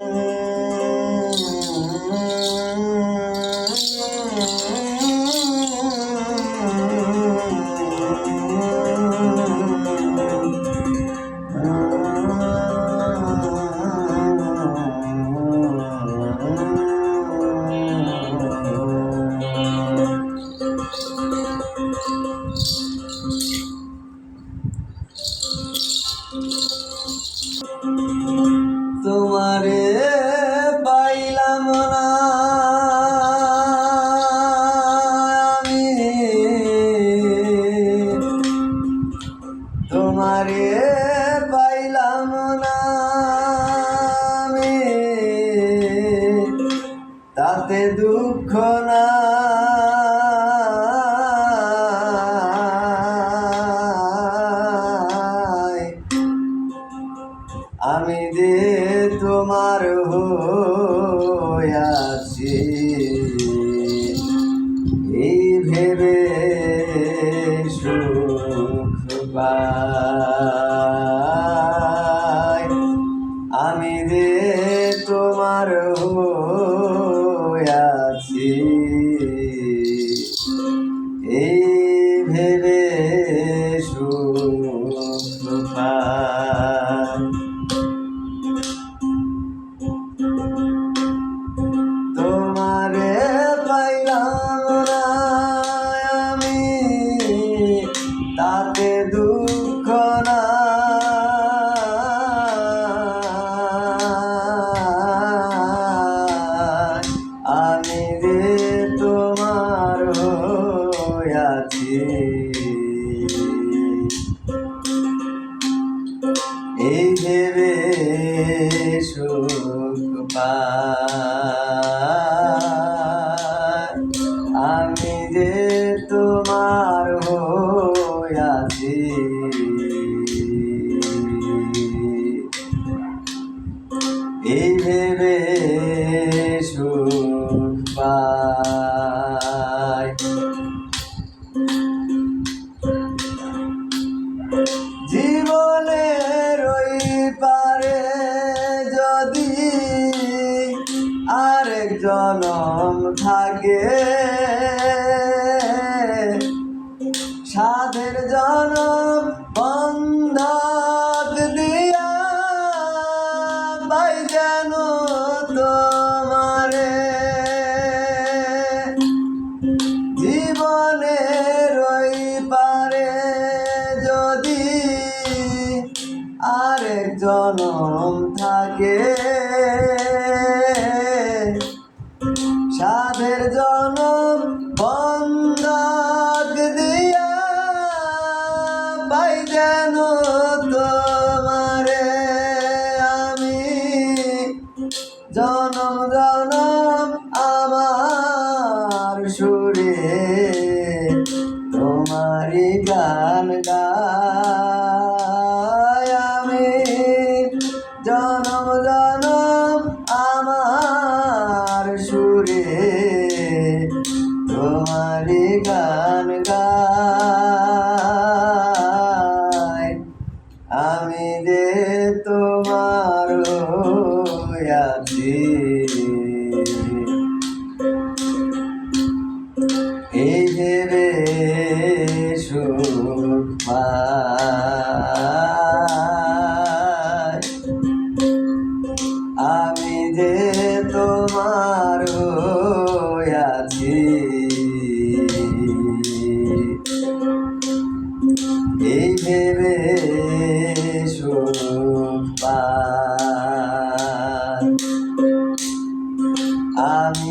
তোমারে আমি যে তোমার আছি এই ভেবে সুখ এই ভেবে জনম থাকে সাধের জনম বন্ধ দিয়া ওই পারে যদি আরেক জনম থাকে। সাধের জনম বন্ধক দিয়া পাই যেন তোমারে আমি। জনম এই ভেবে সোপা আমি